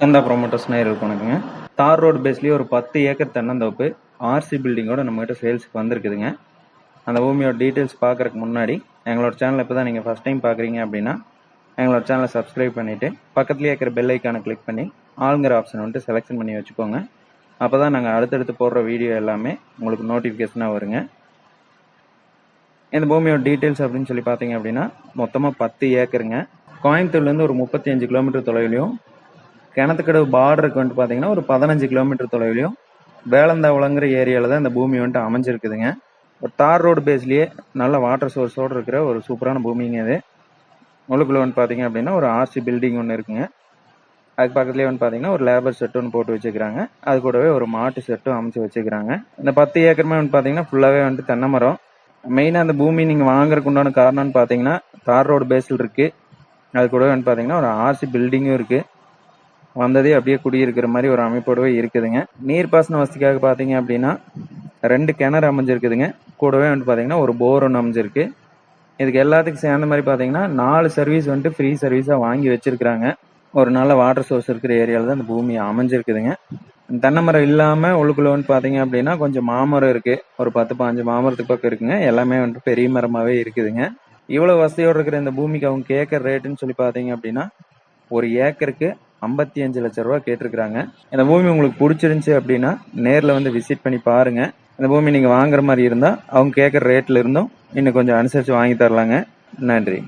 கந்தா promoters நேயர்களுக்கு வணக்கங்க தார் ரோடு பேஸ்லேயே ஒரு பத்து ஏக்கர் தென்னந்தோப்பு ஆர்சி பில்டிங்கோட நம்மகிட்ட சேல்ஸுக்கு வந்திருக்குதுங்க. அந்த பூமியோட டீட்டெயில்ஸ் பார்க்குறக்கு முன்னாடி எங்களோட சேனல் இப்போ தான் நீங்கள் ஃபஸ்ட் டைம் பார்க்குறீங்க அப்படின்னா எங்களோட சேனலை சப்ஸ்கிரைப் பண்ணிவிட்டு பக்கத்துலேயே இருக்கிற பெல் ஐக்கானை கிளிக் பண்ணி ஆளுங்கிற ஆப்ஷன் வந்துட்டு செலெக்ஷன் பண்ணி வச்சுக்கோங்க. அப்போ தான் நாங்கள் அடுத்தடுத்து போடுற வீடியோ எல்லாமே உங்களுக்கு நோட்டிஃபிகேஷனாக வருங்க. இந்த பூமியோட டீட்டெயில்ஸ் அப்படின்னு சொல்லி பார்த்தீங்க அப்படின்னா மொத்தமாக பத்து ஏக்கருங்க. கோயம்புத்தூர்லேருந்து ஒரு முப்பத்தி அஞ்சு கிலோமீட்டர் தொலைவிலையும் கிணத்துக்கடவு பார்டருக்கு வந்துட்டு பார்த்தீங்கன்னா ஒரு பதினஞ்சு கிலோமீட்டர் தொலைவிலையும் வேளந்தாவளங்கிற ஏரியாவில் தான் இந்த பூமி வந்துட்டு அமைஞ்சிருக்குதுங்க. ஒரு தார் ரோடு பேஸ்லேயே நல்ல வாட்டர் சோர்ஸோடு இருக்கிற ஒரு சூப்பரான பூமிங்க இது. உள்ளுக்குள்ள வந்து பார்த்தீங்க அப்படின்னா ஒரு ஆர்சி பில்டிங் ஒன்று இருக்குங்க. அதுக்கு பக்கத்துலேயே வந்து பார்த்தீங்கன்னா ஒரு லேபர் செட் ஒன்று போட்டு வச்சுக்கிறாங்க. அது கூடவே ஒரு மாட்டு செட்டும் அமைச்சு வச்சுக்கிறாங்க. இந்த பத்து ஏக்கருமே வந்து பார்த்தீங்கன்னா ஃபுல்லாகவே வந்துட்டு தென்னை மரம். மெயினாக அந்த பூமி நீங்கள் வாங்குறதுக்கு உண்டான காரணம்னு பார்த்தீங்கன்னா தார் ரோடு பேஸில் இருக்குது அது கூடவே வந்து பார்த்தீங்கன்னா ஒரு ஆர்சி பில்டிங்கும் இருக்குது வந்ததே அப்படியே குடியிருக்கிற மாதிரி ஒரு அமைப்போடவே இருக்குதுங்க. நீர்ப்பாசன வசதிக்காக பார்த்தீங்க அப்படின்னா ரெண்டு கிணறு அமைஞ்சிருக்குதுங்க. கூடவே வந்துட்டு பார்த்தீங்கன்னா ஒரு போர் ஒன்று அமைஞ்சிருக்கு. இதுக்கு எல்லாத்துக்கும் சேர்ந்த மாதிரி பார்த்தீங்கன்னா நாலு சர்வீஸ் வந்துட்டு ஃப்ரீ சர்வீஸாக வாங்கி வச்சிருக்கிறாங்க. ஒரு நல்ல வாட்டர் சோர்ஸ் இருக்கிற ஏரியாவில் தான் இந்த பூமி அமைஞ்சிருக்குதுங்க. தென்னை மரம் இல்லாமல் உள்ளுக்குள்ள வந்து பார்த்தீங்க அப்படின்னா கொஞ்சம் மாமரம் இருக்குது ஒரு பத்து பாஞ்சு மாமரத்துக்கு பக்கம் இருக்குங்க. எல்லாமே வந்துட்டு பெரிய மரமாகவே இருக்குதுங்க. இவ்வளோ வசதியோடு இருக்கிற இந்த பூமிக்கு அவங்க கேட்குற ரேட்டுன்னு சொல்லி பார்த்தீங்க அப்படின்னா ஒரு ஏக்கருக்கு ஐம்பத்தி அஞ்சு லட்ச ரூபா கேட்டிருக்கிறாங்க. இந்த பூமி உங்களுக்கு பிடிச்சிருந்துச்சி அப்படின்னா நேரில் வந்து விசிட் பண்ணி பாருங்க. இந்த பூமி நீங்கள் வாங்குற மாதிரி இருந்தால் அவங்க கேட்குற ரேட்டில் இருந்தும் இன்னும் கொஞ்சம் அனுசரித்து வாங்கி தரலாங்க. நன்றி.